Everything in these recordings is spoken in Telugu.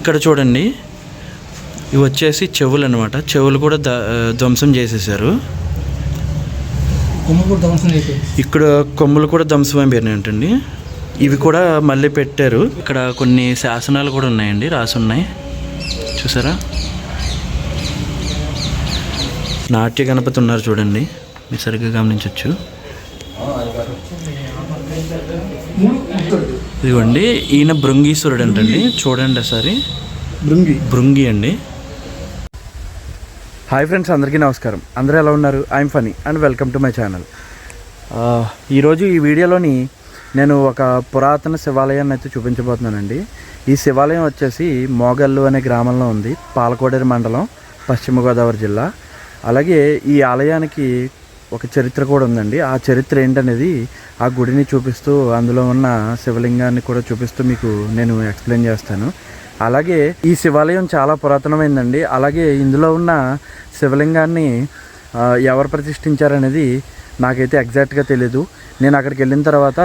ఇక్కడ చూడండి. ఇవి వచ్చేసి చెవులు అనమాట చెవులు కూడా ధ్వంసం చేసేసారు. ఇక్కడ కొమ్ములు కూడా ధ్వంసం అయిపోయినాయంటండి ఇవి కూడా మళ్ళీ పెట్టారు. ఇక్కడ కొన్ని శాసనాలు కూడా ఉన్నాయండి. రాసి ఉన్నాయి చూసారా? నాట్య గణపతి ఉన్నారు చూడండి. మీరు సరిగ్గా గమనించవచ్చు ఇదిగోండి ఈయన భృంగీశ్వరుడు అంటండి చూడండి ఒకసారి. బృంగి. భృంగి అండి. హాయ్ ఫ్రెండ్స్ అందరికీ నమస్కారం. అందరూ ఎలా ఉన్నారు? I'm Phani and welcome to my channel. ఈరోజు ఈ వీడియోలోని నేను ఒక పురాతన శివాలయాన్ని అయితే చూపించబోతున్నానండి. ఈ శివాలయం వచ్చేసి మోగల్లు అనే గ్రామంలో ఉంది పాలకోడేరు మండలం పశ్చిమ గోదావరి జిల్లా. అలాగే ఈ ఆలయానికి ఒక చరిత్ర కూడా ఉందండి. ఆ చరిత్ర ఏంటనేది ఆ గుడిని చూపిస్తూ అందులో ఉన్న శివలింగాన్ని కూడా చూపిస్తూ మీకు నేను ఎక్స్ప్లెయిన్ చేస్తాను. అలాగే ఈ శివాలయం చాలా పురాతనమైందండి. అలాగే ఇందులో ఉన్న శివలింగాన్ని ఎవరు ప్రతిష్ఠించారనేది నాకైతే ఎగ్జాక్ట్గా తెలీదు. నేను అక్కడికి వెళ్ళిన తర్వాత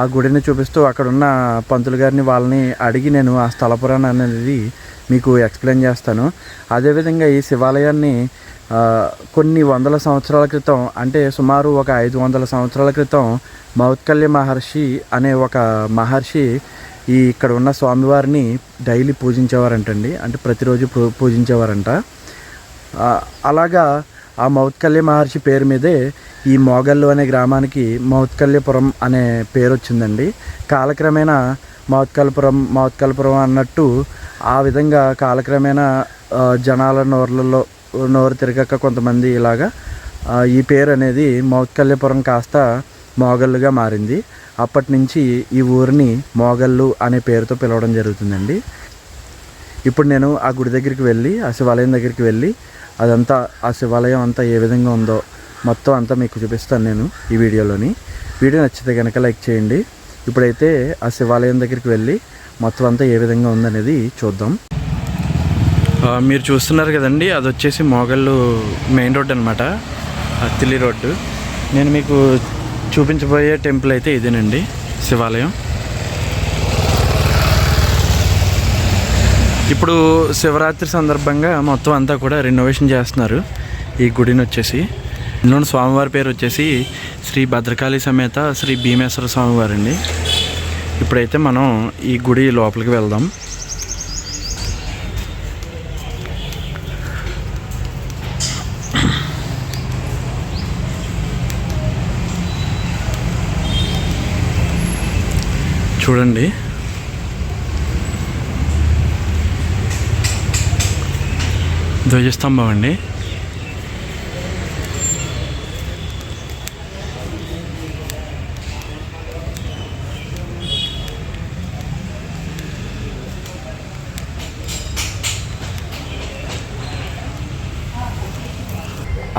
ఆ గుడిని చూపిస్తూ అక్కడున్న పంతులు గారిని వాళ్ళని అడిగి నేను ఆ స్థల పురాణం అనేది మీకు ఎక్స్ప్లెయిన్ చేస్తాను. అదేవిధంగా ఈ శివాలయాన్ని కొన్ని వందల సంవత్సరాల క్రితం అంటే సుమారు ఒక ఐదు వందల సంవత్సరాల క్రితం మౌత్కల్య మహర్షి అనే ఒక మహర్షి ఈ ఇక్కడ ఉన్న స్వామివారిని డైలీ పూజించేవారంటండి. అంటే ప్రతిరోజు పూ పూజించేవారంట. అలాగా ఆ మౌత్కల్య మహర్షి పేరు మీదే ఈ మోగల్లు అనే గ్రామానికి మౌత్కల్యపురం అనే పేరు వచ్చిందండి కాలక్రమేణా మౌత్కల్పురం మౌత్కల్పురం అన్నట్టు ఆ విధంగా కాలక్రమేణా జనాల నోర్లలో నోరు తిరగక కొంతమంది ఇలాగా ఈ పేరు అనేది మౌత్కల్యపురం కాస్త మోగల్లుగా మారింది. అప్పటి నుంచి ఈ ఊరిని మోగల్లు అనే పేరుతో పిలవడం జరుగుతుందండి. ఇప్పుడు నేను ఆ గుడి దగ్గరికి వెళ్ళి ఆ శివాలయం దగ్గరికి వెళ్ళి అదంతా ఆ శివాలయం అంతా ఏ విధంగా ఉందో మొత్తం అంతా మీకు చూపిస్తాను నేను ఈ వీడియోలోని. వీడియో నచ్చితే కనుక లైక్ చేయండి. ఇప్పుడైతే ఆ శివాలయం దగ్గరికి వెళ్ళి మొత్తం అంతా ఏ విధంగా ఉందనేది చూద్దాం. మీరు చూస్తున్నారు కదండి అది వచ్చేసి మోగళ్ళు మెయిన్ రోడ్ అనమాట అత్తిలి రోడ్డు నేను మీకు చూపించబోయే టెంపుల్ అయితే ఇదేనండి శివాలయం. ఇప్పుడు శివరాత్రి సందర్భంగా మొత్తం అంతా కూడా రెనోవేషన్ చేస్తున్నారు ఈ గుడిని వచ్చేసి. ఇందులో స్వామివారి పేరు వచ్చేసి శ్రీ భద్రకాళి సమేత శ్రీ భీమేశ్వర స్వామివారు అండి ఇప్పుడైతే మనం ఈ గుడి లోపలికి వెళ్దాం. చూడండి. ధ్వజస్తంభం అండి.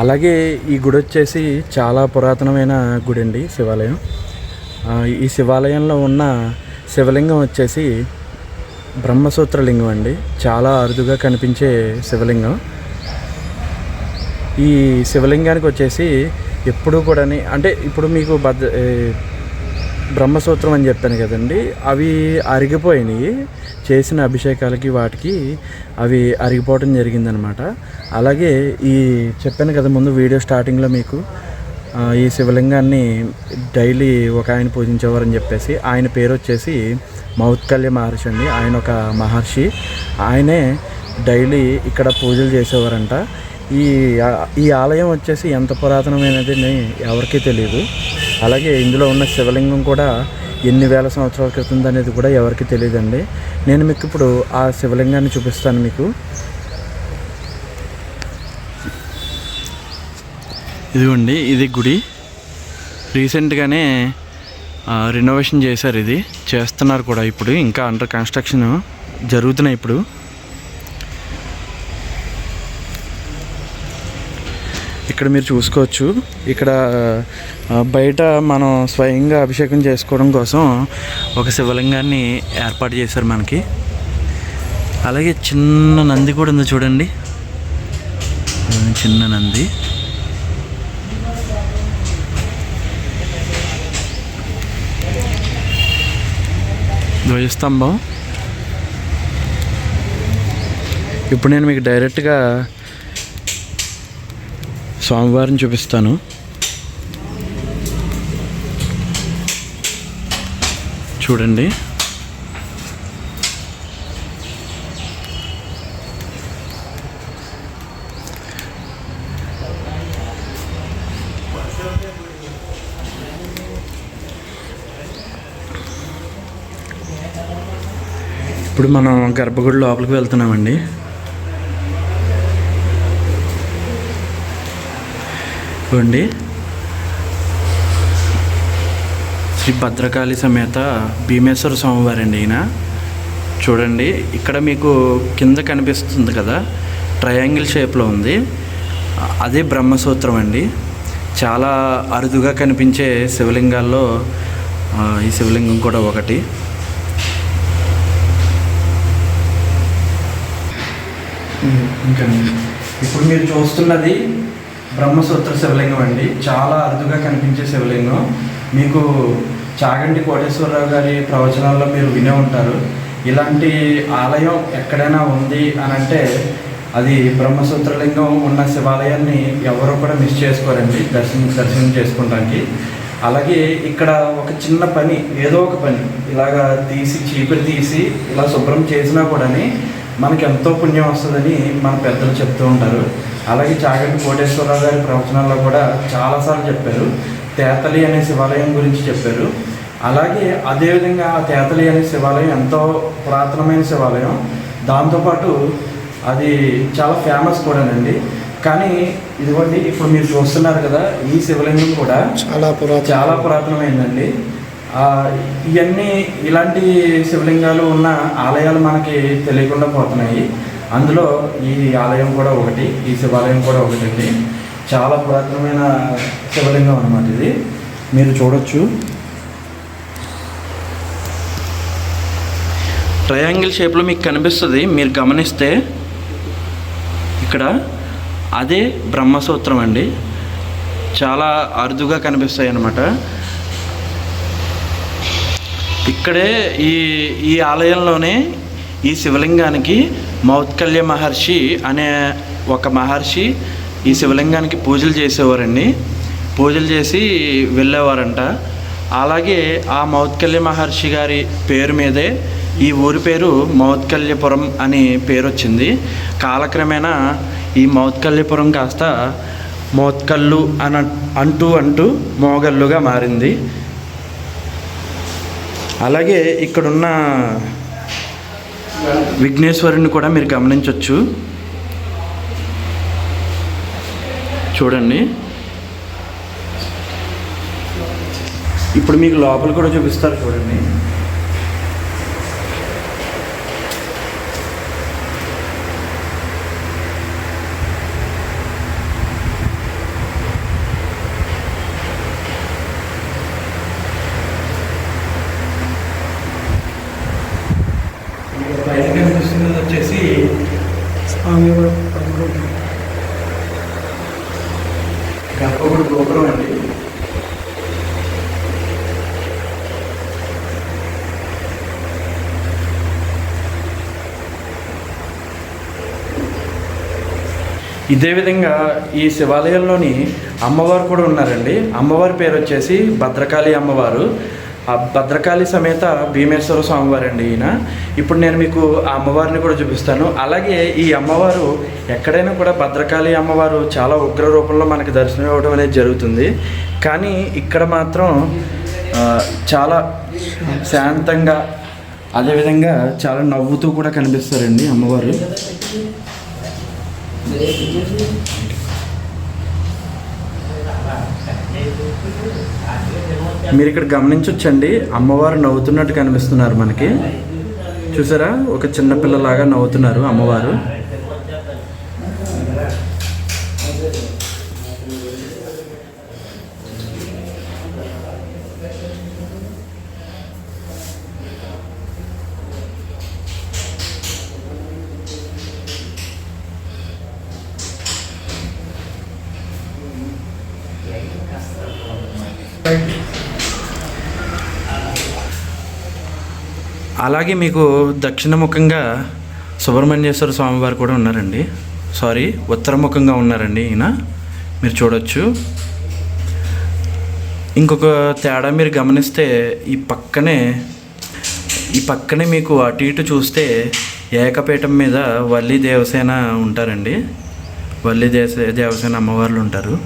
అలాగే ఈ గుడి వచ్చేసి చాలా పురాతనమైన గుడి అండి శివాలయం ఈ శివాలయంలో ఉన్న శివలింగం వచ్చేసి బ్రహ్మసూత్ర లింగం అండి. చాలా అరుదుగా కనిపించే శివలింగం. ఈ శివలింగానికి వచ్చేసి ఎప్పుడు కూడా అంటే ఇప్పుడు మీకు భద్ర బ్రహ్మసూత్రం అని చెప్పాను కదండి అవి అరిగిపోయినాయి. చేసిన అభిషేకాలకి వాటికి అవి అరిగిపోవడం జరిగిందనమాట. అలాగే ఈ చెప్పాను కదా ముందు వీడియో స్టార్టింగ్లో మీకు ఈ శివలింగాన్ని డైలీ ఒక ఆయన పూజించేవారని చెప్పేసి ఆయన పేరు వచ్చేసి మౌత్కల్య మహర్షి అండి. ఆయన ఒక మహర్షి. ఆయనే డైలీ ఇక్కడ పూజలు చేసేవారంట. ఈ ఈ ఆలయం వచ్చేసి ఎంత పురాతనమైనది అని ఎవరికీ తెలియదు అలాగే ఇందులో ఉన్న శివలింగం కూడా ఎన్ని వేల సంవత్సరాల క్రితం అనేది కూడా ఎవరికి తెలియదండి. నేను మీకు ఇప్పుడు ఆ శివలింగాన్ని చూపిస్తాను మీకు. ఇదిగోండి ఇది గుడి. రీసెంట్గానే రినోవేషన్ చేశారు ఇది. చేస్తున్నారు కూడా ఇప్పుడు. ఇంకా అండర్ కన్స్ట్రక్షన్ జరుగుతున్నాయి ఇప్పుడు. ఇక్కడ మీరు చూసుకోవచ్చు. ఇక్కడ బయట మనం స్వయంగా అభిషేకం చేసుకోవడం కోసం ఒక శివలింగాన్ని ఏర్పాటు చేశారు మనకి. అలాగే చిన్న నంది కూడా ఉంది చూడండి. చిన్న నంది. ధ్వజస్తంభం. ఇప్పుడు నేను మీకు డైరెక్ట్గా స్వామివారిని చూపిస్తాను. చూడండి. ఇప్పుడు మనం గర్భగుడి లోపలికి వెళ్తున్నామండి. ఇవ్వండి శ్రీ భద్రకాళి సమేత భీమేశ్వర స్వామివారండి అండి ఈయన. చూడండి ఇక్కడ మీకు కింద కనిపిస్తుంది కదా ట్రయాంగిల్ షేప్లో ఉంది. అదే బ్రహ్మసూత్రం అండి. చాలా అరుదుగా కనిపించే శివలింగాల్లో ఈ శివలింగం కూడా ఒకటి. ఇంకా ఇప్పుడు మీరు చూస్తున్నది బ్రహ్మసూత్ర శివలింగం అండి. చాలా అరుదుగా కనిపించే శివలింగం. మీకు చాగంటి కోటేశ్వరరావు గారి ప్రవచనాల్లో మీరు వినే ఉంటారు. ఇలాంటి ఆలయం ఎక్కడైనా ఉంది అని అంటే అది బ్రహ్మసూత్రలింగం ఉన్న శివాలయాన్ని ఎవరు కూడా మిస్ చేసుకోరండి. దర్శనం దర్శనం చేసుకోవడానికి. అలాగే ఇక్కడ ఒక చిన్న పని ఏదో ఒక పని. ఇలాగా తీసి చీపురు తీసి ఇలా శుభ్రం చేసినా కూడాని మనకి ఎంతో పుణ్యం వస్తుందని మన పెద్దలు చెప్తూ ఉంటారు. అలాగే చాగంటి కోటేశ్వరరావు గారి ప్రవచనాల్లో కూడా చాలాసార్లు చెప్పారు. తేతలి అనే శివాలయం గురించి చెప్పారు. అలాగే అదేవిధంగా ఆ తేతలి అనే శివాలయం ఎంతో పురాతనమైన శివాలయం. దాంతోపాటు అది చాలా ఫేమస్ కూడానండి. కానీ ఇదిగోండి ఇప్పుడు మీరు చూస్తున్నారు కదా ఈ శివలింగం కూడా చాలా పురాతన చాలా పురాతనమైందండి. ఇవన్నీ ఇలాంటి శివలింగాలు ఉన్న ఆలయాలు మనకి తెలియకుండా పోతున్నాయి. అందులో ఈ ఆలయం కూడా ఒకటి ఈ శివాలయం కూడా ఒకటి అండి. చాలా పురాతనమైన శివలింగం అన్నమాట ఇది. మీరు చూడొచ్చు. ట్రయాంగిల్ షేప్లో మీకు కనిపిస్తుంది. మీరు గమనిస్తే ఇక్కడ అదే బ్రహ్మసూత్రం అండి. చాలా అరుదుగా కనిపిస్తాయి అన్నమాట. ఇక్కడే ఈ ఈ ఆలయంలోనే ఈ శివలింగానికి మౌత్కల్య మహర్షి అనే ఒక మహర్షి ఈ శివలింగానికి పూజలు చేసేవారండి. పూజలు చేసి వెళ్ళేవారంట. అలాగే ఆ మౌత్కల్య మహర్షి గారి పేరు మీదే ఈ ఊరి పేరు మౌత్కల్యపురం అని పేరు వచ్చింది కాలక్రమేణా ఈ మౌత్కల్యపురం కాస్త మౌత్కల్లు అన అంటూ అంటూ మోగల్లుగా మారింది. అలాగే ఇక్కడున్న విఘ్నేశ్వరుని కూడా మీరు గమనించవచ్చు చూడండి. ఇప్పుడు మీకు లోపల కూడా చూపిస్తారు చూడండి. ఇదే విధంగా ఈ శివాలయంలోని అమ్మవారు కూడా ఉన్నారండి. అమ్మవారి పేరు వచ్చేసి భద్రకాళి అమ్మవారు. ఆ భద్రకాళి సమేత భీమేశ్వర స్వామివారు అండి ఈయన. ఇప్పుడు నేను మీకు ఆ అమ్మవారిని కూడా చూపిస్తాను. అలాగే ఈ అమ్మవారు ఎక్కడైనా కూడా భద్రకాళి అమ్మవారు చాలా ఉగ్ర రూపంలో మనకి దర్శనం ఇవ్వడం అనేది జరుగుతుంది. కానీ ఇక్కడ మాత్రం చాలా శాంతంగా అదేవిధంగా చాలా నవ్వుతూ కూడా కనిపిస్తారండి అమ్మవారు. మీరు ఇక్కడ గమనించవచ్చండి అమ్మవారు నవ్వుతున్నట్టు కనిపిస్తున్నారు మనకి. చూసారా? ఒక చిన్న పిల్లలాగా నవ్వుతున్నారు అమ్మవారు. అలాగే మీకు దక్షిణముఖంగా సుబ్రహ్మణ్యేశ్వర స్వామివారు కూడా ఉన్నారండి. సారీ ఉత్తరముఖంగా ఉన్నారండి ఈయన. మీరు చూడొచ్చు. ఇంకొక తేడా మీరు గమనిస్తే ఈ పక్కనే ఈ పక్కనే మీకు అటు ఇటు చూస్తే ఏకపీఠం మీద వల్లి దేవసేన ఉంటారండి. వల్లి దేశ దేవసేన అమ్మవార్లు ఉంటారు.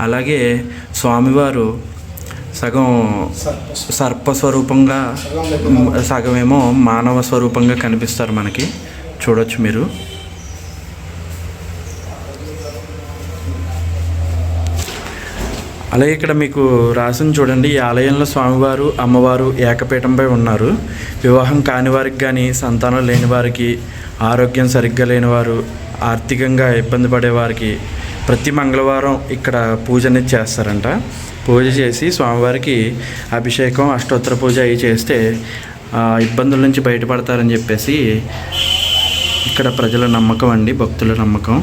అలాగే స్వామివారు సగం సర్పస్వరూపంగా సగమేమో మానవ స్వరూపంగా కనిపిస్తారు మనకి. చూడొచ్చు మీరు. అలాగే ఇక్కడ మీకు రాసిన చూడండి. ఈ ఆలయంలో స్వామివారు అమ్మవారు ఏకపీఠంపై ఉన్నారు. వివాహం కాని వారికి కానీ సంతానం లేని వారికి ఆరోగ్యం సరిగ్గా లేని వారు ఆర్థికంగా ఇబ్బంది పడేవారికి ప్రతి మంగళవారం ఇక్కడ పూజ అనేది చేస్తారంట. పూజ చేసి స్వామివారికి అభిషేకం అష్టోత్తర పూజ అవి చేస్తే ఆ ఇబ్బందుల నుంచి బయటపడతారని చెప్పేసి ఇక్కడ ప్రజల నమ్మకం అండి భక్తుల నమ్మకం.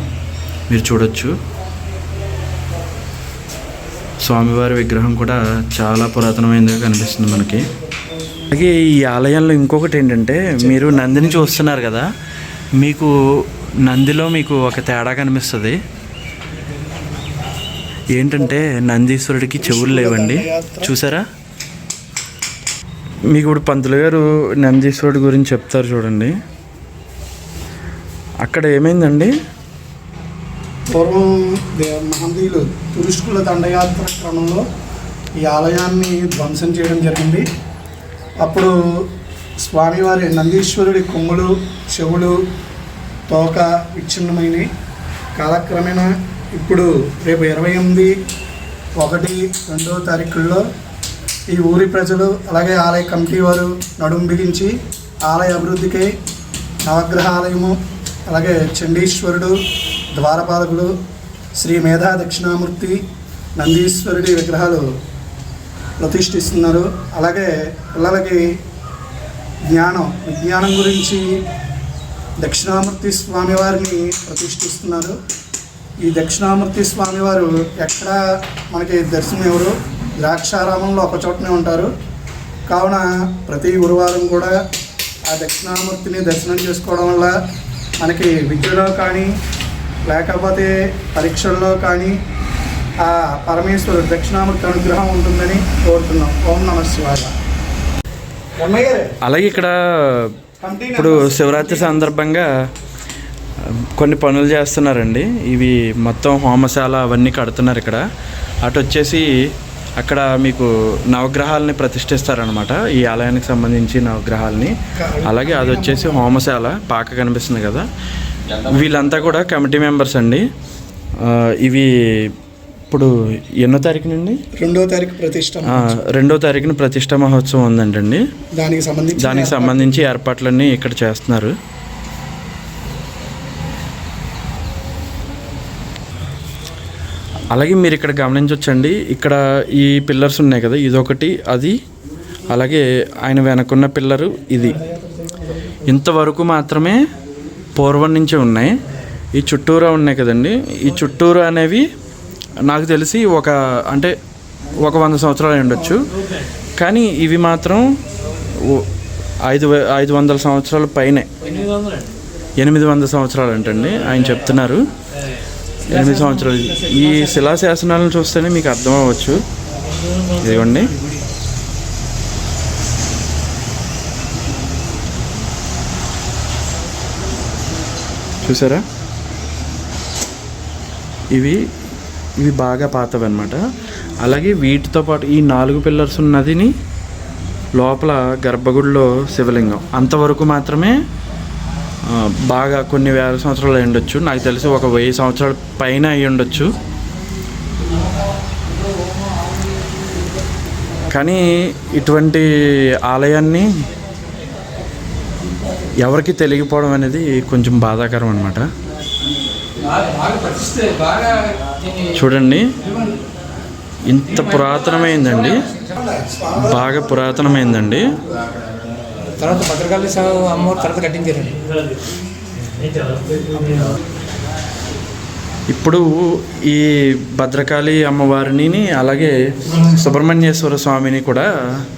మీరు చూడొచ్చు. స్వామివారి విగ్రహం కూడా చాలా పురాతనమైనదిగా కనిపిస్తుంది మనకి. అలాగే ఈ ఆలయంలో ఇంకొకటి ఏంటంటే మీరు నందిని చూస్తున్నారు కదా. మీకు నందిలో మీకు ఒక తేడా కనిపిస్తుంది. ఏంటంటే నందీశ్వరుడికి చెవులు లేవండి. చూసారా? మీకు ఇప్పుడు పంతులు గారు నందీశ్వరుడి గురించి చెప్తారు చూడండి. అక్కడ ఏమైందండి? పూర్వం మహందీయులు తురుష్కుల దండయాత్ర క్రమంలో ఈ ఆలయాన్ని ధ్వంసం చేయడం జరిగింది. అప్పుడు స్వామివారి నందీశ్వరుడి కొమ్ములు చెవులు తోక విచ్ఛిన్నమైనవి కాలక్రమేణా ఇప్పుడు రేపు ఇరవై ఎనిమిది ఒకటి రెండవ తారీఖుల్లో ఈ ఊరి ప్రజలు అలాగే ఆలయ కమిటీ వారు నడుం బిగించి ఆలయ అభివృద్ధికై నవగ్రహ ఆలయము అలాగే చండీశ్వరుడు ద్వారపాలకులు శ్రీ మేధా దక్షిణామూర్తి నందీశ్వరుడి విగ్రహాలు ప్రతిష్ఠిస్తున్నారు. అలాగే పిల్లలకి జ్ఞానం విజ్ఞానం గురించి దక్షిణామూర్తి స్వామివారిని ప్రతిష్ఠిస్తున్నారు. ఈ దక్షిణామూర్తి స్వామివారు ఎక్కడ మనకి దర్శనం ఎవరు? ద్రాక్షారామంలో ఒక చోటనే ఉంటారు. కావున ప్రతి గురువారం కూడా ఆ దక్షిణామూర్తిని దర్శనం చేసుకోవడం వల్ల మనకి విద్యలో కానీ లేకపోతే పరీక్షల్లో కానీ ఆ పరమేశ్వరుడు దక్షిణామూర్తి అనుగ్రహం ఉంటుందని కోరుతున్నాం. ఓం నమ శివాయ. అలాగే ఇక్కడ ఇప్పుడు శివరాత్రి సందర్భంగా కొన్ని పనులు చేస్తున్నారండి. ఇవి మొత్తం హోమశాల అవన్నీ కడుతున్నారు ఇక్కడ. అటు వచ్చేసి అక్కడ మీకు నవగ్రహాలని ప్రతిష్ఠిస్తారనమాట ఈ ఆలయానికి సంబంధించి నవగ్రహాలని. అలాగే అది వచ్చేసి హోమశాల పాక కనిపిస్తుంది కదా. వీళ్ళంతా కూడా కమిటీ మెంబర్స్ అండి. ఇవి ఇప్పుడు ఎన్నో తారీఖు నుండి? రెండో తారీఖు ప్రతిష్ట రెండో తారీఖున ప్రతిష్ట మహోత్సవం ఉందంటండి. దానికి సంబంధించి దానికి సంబంధించి ఏర్పాట్లన్నీ ఇక్కడ చేస్తున్నారు. అలాగే మీరు ఇక్కడ గమనించవచ్చండి ఇక్కడ ఈ పిల్లర్స్ ఉన్నాయి కదా ఇదొకటి అది అలాగే ఆయన వెనకున్న పిల్లరు ఇది. ఇంతవరకు మాత్రమే పూర్వం నుంచే ఉన్నాయి. ఈ చుట్టూరా ఉన్నాయి కదండి. ఈ చుట్టూరా అనేవి నాకు తెలిసి ఒక అంటే ఒక వంద సంవత్సరాలు అయి ఉండొచ్చు. కానీ ఇవి మాత్రం ఓ- ఐదు ఐదు వందల సంవత్సరాల పైనే. ఎనిమిది వందల సంవత్సరాలు అంటండి ఆయన చెప్తున్నారు. ఎనిమిది సంవత్సరాలు. ఈ శిలాశాసనాలను చూస్తేనే మీకు అర్థం అవ్వచ్చు. ఇదిగోండి. చూసారా? ఇవి ఇవి బాగా పాతవి అనమాట అలాగే వీటితో పాటు ఈ నాలుగు పిల్లర్స్ ఉన్నదిని లోపల గర్భగుడిలో శివలింగం. అంతవరకు మాత్రమే బాగా కొన్ని వేల సంవత్సరాలు అయి ఉండొచ్చు. నాకు తెలిసి ఒక వెయ్యి సంవత్సరాల పైన అయి ఉండొచ్చు. కానీ ఇటువంటి ఆలయాన్ని ఎవరికి తెలియకపోవడం అనేది కొంచెం బాధాకరం అనమాట చూడండి. ఇంత పురాతనమైందండి. బాగా పురాతనమైందండి. తర్వాత భద్రకాళి సాగు అమ్మవారు తర్వాత కట్టించారండి ఇప్పుడు ఈ భద్రకాళి అమ్మవారిని అలాగే సుబ్రహ్మణ్యేశ్వర స్వామిని కూడా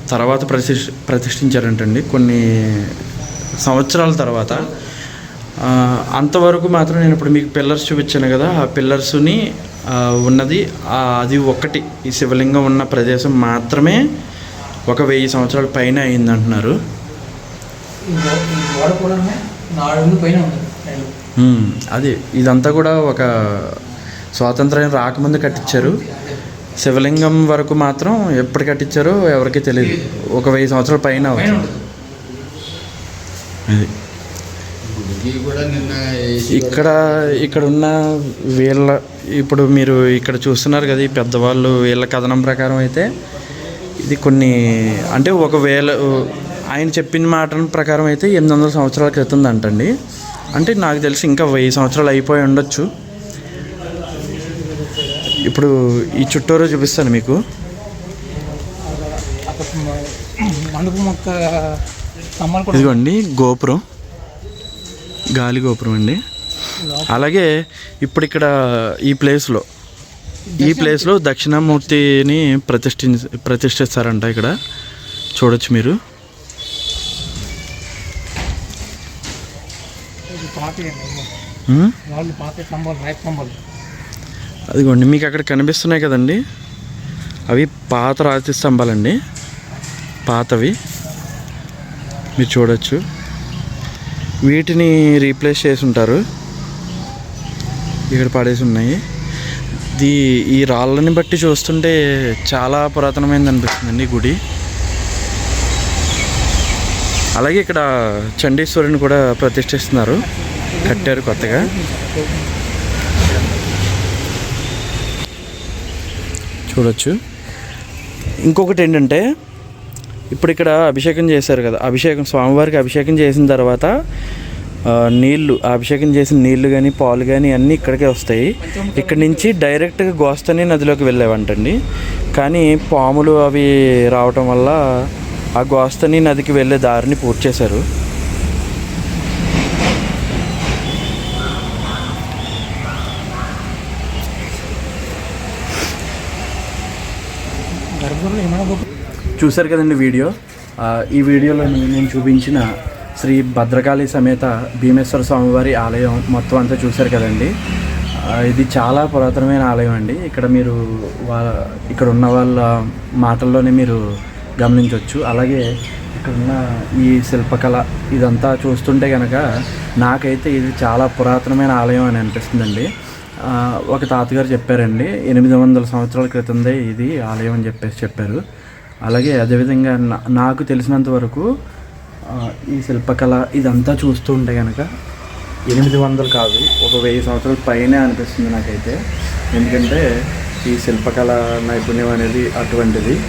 తర్వాత ప్రతిష్ ప్రతిష్ఠించారంటండి. కొన్ని సంవత్సరాల తర్వాత. అంతవరకు మాత్రం నేను ఇప్పుడు మీకు పిల్లర్స్ చూపించాను కదా ఆ పిల్లర్స్ని ఉన్నది అది ఒక్కటి. ఈ శివలింగం ఉన్న ప్రదేశం మాత్రమే ఒక వెయ్యి సంవత్సరాల పైన అయింది అంటున్నారు గోడ కూడా నాలుగు పైన ఉంటుంది రెండు. మ్మ్. అది ఇదంతా కూడా ఒక స్వాతంత్రం రాకముందు కట్టించారు. శివలింగం వరకు మాత్రం ఎప్పుడు కట్టించారో ఎవరికీ తెలియదు ఒక వెయ్యి సంవత్సరాల పైన అది. ఇక్కడ ఇక్కడ ఉన్న వీళ్ళ ఇప్పుడు మీరు ఇక్కడ చూస్తున్నారు కదా ఈ పెద్దవాళ్ళు వీళ్ళ కథనం ప్రకారం అయితే ఇది కొన్ని అంటే ఒక వేల ఆయన చెప్పిన మాట ప్రకారం అయితే ఎనిమిది వందల సంవత్సరాల క్రితం అంటండి అంటే నాకు తెలిసి ఇంకా వెయ్యి సంవత్సరాలు అయిపోయి ఉండొచ్చు. ఇప్పుడు ఈ చుట్టూరు చూపిస్తాను మీకు. ఇదిగోండి గోపురం. గాలి గోపురం అండి. అలాగే ఇప్పుడు ఇక్కడ ఈ ప్లేస్లో ఈ ప్లేస్లో దక్షిణామూర్తిని ప్రతిష్ఠి ప్రతిష్ఠిస్తారంట ఇక్కడ. చూడొచ్చు మీరు. అదిగోండి మీకు అక్కడ కనిపిస్తున్నాయి కదండి. అవి పాత రాతి స్తంభాలండి. పాతవి. మీరు చూడొచ్చు. వీటిని రీప్లేస్ చేసి ఉంటారు ఇక్కడ పడేసి ఉన్నాయి దీ ఈ రాళ్ళని బట్టి చూస్తుంటే చాలా పురాతనమైనది అనిపిస్తుందండి గుడి. అలాగే ఇక్కడ చండీశ్వరుని కూడా ప్రతిష్ఠిస్తున్నారు. కట్టారు కొత్తగా. చూడొచ్చు. ఇంకొకటి ఏంటంటే ఇప్పుడు ఇక్కడ అభిషేకం చేశారు కదా అభిషేకం స్వామివారికి అభిషేకం చేసిన తర్వాత నీళ్ళు అభిషేకం చేసిన నీళ్ళు కానీ పాలు కానీ అన్నీ ఇక్కడికే వస్తాయి. ఇక్కడ నుంచి డైరెక్ట్గా గోస్తని నదిలోకి వెళ్ళేవంటండి. కానీ పాములు అవి రావటం వల్ల ఆ గోస్తని నదికి వెళ్ళే దారిని పూర్తి చేశారు చూశారు కదండి వీడియో? ఈ వీడియోలో నేను చూపించిన శ్రీ భద్రకాళి సమేత భీమేశ్వర స్వామివారి ఆలయం మొత్తం అంతా చూశారు కదండి. ఇది చాలా పురాతనమైన ఆలయం అండి. ఇక్కడ మీరు వాళ్ళ ఇక్కడ ఉన్న వాళ్ళ మాటల్లోనే మీరు గమనించవచ్చు అలాగే ఇక్కడ ఉన్న ఈ శిల్పకళ ఇదంతా చూస్తుంటే కనుక నాకైతే ఇది చాలా పురాతనమైన ఆలయం అని అనిపిస్తుందండి. ఒక తాతగారు చెప్పారండి ఎనిమిది వందల సంవత్సరాల క్రితందే ఇది ఆలయం అని చెప్పేసి చెప్పారు. అలాగే అదేవిధంగా నా- నాకు తెలిసినంత వరకు ఈ శిల్పకళ ఇదంతా చూస్తూ ఉంటే కనుక ఎనిమిది వందలు కాదు ఒక వెయ్యి సంవత్సరాల పైనే అనిపిస్తుంది నాకైతే. ఎందుకంటే ఈ శిల్పకళ నైపుణ్యం అనేది అటువంటిది.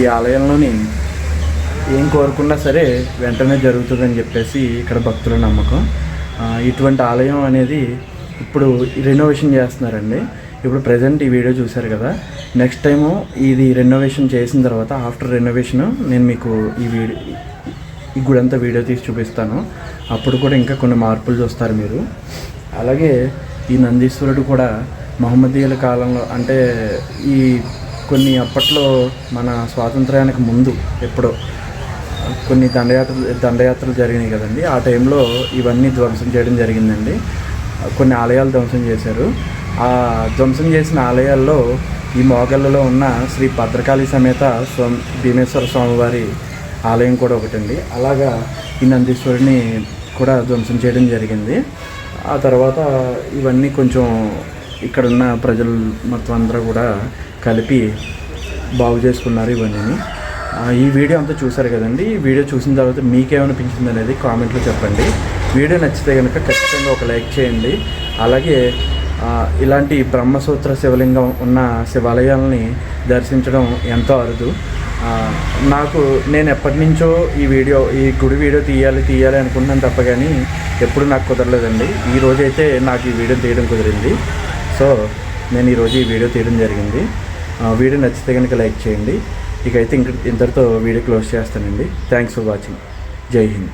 ఈ ఆలయంలోని ఏం కోరుకున్నా సరే వెంటనే జరుగుతుందని చెప్పేసి ఇక్కడ భక్తుల నమ్మకం. ఇటువంటి ఆలయం అనేది ఇప్పుడు రెనోవేషన్ చేస్తున్నారండి. ఇప్పుడు ప్రజెంట్ ఈ వీడియో చూశారు కదా. నెక్స్ట్ టైము ఇది రెనోవేషన్ చేసిన తర్వాత ఆఫ్టర్ రెనోవేషన్ నేను మీకు ఈ వీడియో ఈ గుడంతా వీడియో తీసి చూపిస్తాను. అప్పుడు కూడా ఇంకా కొన్ని మార్పులు చూస్తారు మీరు. అలాగే ఈ నందీశ్వరుడు కూడా మహమ్మదీయుల కాలంలో అంటే ఈ కొన్ని అప్పట్లో మన స్వాతంత్రానికి ముందు ఎప్పుడో కొన్ని దండయాత్రలు దండయాత్రలు జరిగినాయి కదండి. ఆ టైంలో ఇవన్నీ ధ్వంసం చేయడం జరిగిందండి. కొన్ని ఆలయాలు ధ్వంసం చేశారు. ఆ ధ్వంసం చేసిన ఆలయాల్లో ఈ మోగళ్ళలో ఉన్న శ్రీ భద్రకాళి సమేత స్వామి భీమేశ్వర స్వామివారి ఆలయం కూడా ఒకటండి. అలాగా ఈ నందీశ్వరుని కూడా ధ్వంసం చేయడం జరిగింది. ఆ తర్వాత ఇవన్నీ కొంచెం ఇక్కడున్న ప్రజలు మొత్తం అందరూ కూడా కలిపి బాగు చేసుకున్నారు ఇవన్నీ ఈ వీడియో అంతా చూసారు కదండి. ఈ వీడియో చూసిన తర్వాత మీకేమనిపించింది అనేది కామెంట్లో చెప్పండి. వీడియో నచ్చితే కనుక ఖచ్చితంగా ఒక లైక్ చేయండి. అలాగే ఇలాంటి బ్రహ్మసూత్ర శివలింగం ఉన్న శివాలయాలని దర్శించడం ఎంతో అరుదు. నాకు నేను ఎప్పటి నుంచో ఈ వీడియో ఈ గుడి వీడియో తీయాలి తీయాలి అనుకున్నాను తప్ప కానీ ఎప్పుడు నాకు కుదరలేదండి. ఈ రోజైతే నాకు ఈ వీడియో తీయడం కుదిరింది. సో నేను ఈరోజు ఈ వీడియో తీయడం జరిగింది. వీడియో నచ్చితే కనుక లైక్ చేయండి. ఇకైతే ఇంక ఇంతటితో వీడియో క్లోజ్ చేస్తానండి. Thanks for watching. జై హింద్.